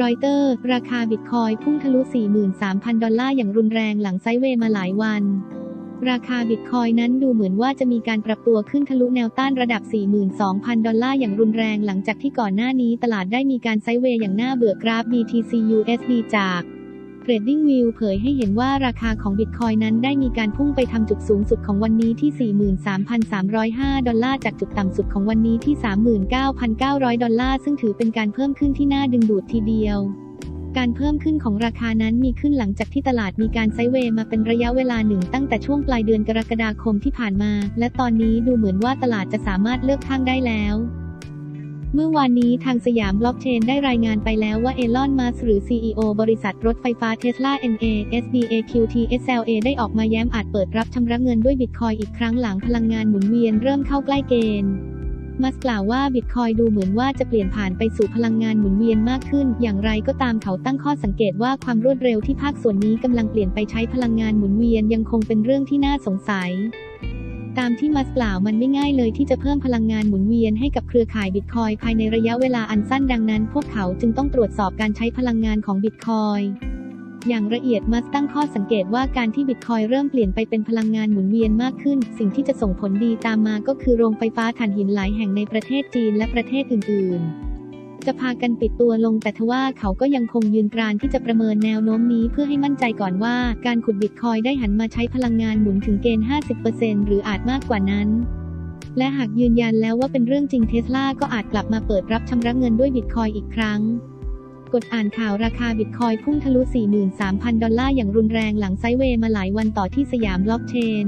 รอยเตอร์ ราคาบิตคอยพุ่งทะลุ 43,000 ดอลลาร์อย่างรุนแรงหลังไซเวย์มาหลายวัน ราคาบิตคอยนั้นดูเหมือนว่าจะมีการปรับตัวขึ้นทะลุแนวต้านระดับ 42,000 ดอลลาร์อย่างรุนแรงหลังจากที่ก่อนหน้านี้ตลาดได้มีการไซเวย์อย่างน่าเบื่อกราฟ BTC USD จาก TradingView เผยให้เห็นว่าราคาของบิตคอยนั้นได้มีการพุ่งไปทำจุดสูงสุดของวันนี้ที่ 43,305 ดอลลาร์จากจุดต่ำสุดของวันนี้ที่ 39,900 ดอลลาร์ซึ่งถือเป็นการเพิ่มขึ้นที่น่าดึงดูดทีเดียวการเพิ่มขึ้นของราคานั้นมีขึ้นหลังจากที่ตลาดมีการไซเวย์มาเป็นระยะเวลาหนึ่งตั้งแต่ช่วงปลายเดือนกรกฎาคมที่ผ่านมา และตอนนี้ดูเหมือนว่าตลาดจะสามารถเลือกข้างได้แล้ว เมื่อวานนี้ทางสยามบล็อกเชนได้รายงานไปแล้วว่าเอลอน มัสหรือ CEO บริษัทรถไฟฟ้าเทสลา NA SDAQT SLA ได้ออกมาแย้มอาจเปิดรับชำระเงินด้วยบิตคอยอีกครั้งหลังพลังงานหมุนเวียนเริ่มเข้าใกล้เกณฑ์มัสกล่าวว่าบิตคอยดูเหมือนว่าจะเปลี่ยนผ่านไปสู่พลังงานหมุนเวียนมากขึ้น อย่างไรก็ตามเขาตั้งข้อสังเกตว่าความรวดเร็วที่ภาคส่วนนี้กำลังเปลี่ยนไปใช้พลังงานหมุนเวียนยังคงเป็นเรื่องที่น่าสงสัย ตามที่มัสกล่าวมันไม่ง่ายเลยที่จะเพิ่มพลังงานหมุนเวียนให้กับเครือข่ายบิตคอยภายในระยะเวลาอันสั้นดังนั้น พวกเขาจึงต้องตรวจสอบการใช้พลังงานของบิตคอยอย่างละเอียดมัสตั้งข้อสังเกตว่าการที่บิตคอยเริ่มเปลี่ยนไปเป็นพลังงานหมุนเวียนมากขึ้น สิ่งที่จะส่งผลดีตามมาก็คือโรงไฟฟ้าถ่านหินหลายแห่งในประเทศจีนและประเทศอื่น ๆ จะพากันปิดตัวลงแต่ทว่าเขาก็ยังคงยืนกรานที่จะประเมินแนวโน้มนี้เพื่อให้มั่นใจก่อนว่าการขุดบิตคอยได้หันมาใช้พลังงานหมุนถึงเกณฑ์ 50%หรืออาจมากกว่านั้นและหากยืนยันแล้วว่าเป็นเรื่องจริงเทสลาก็อาจกลับมาเปิดรับชำระเงินด้วยบิตคอยอีกครั้ง กดอ่านข่าวราคาบิตคอยพุ่งทะลุ 43,000 ดอลลาร์อย่างรุนแรงหลังไซเวย์มาหลายวันต่อที่สยามบล็อกเชน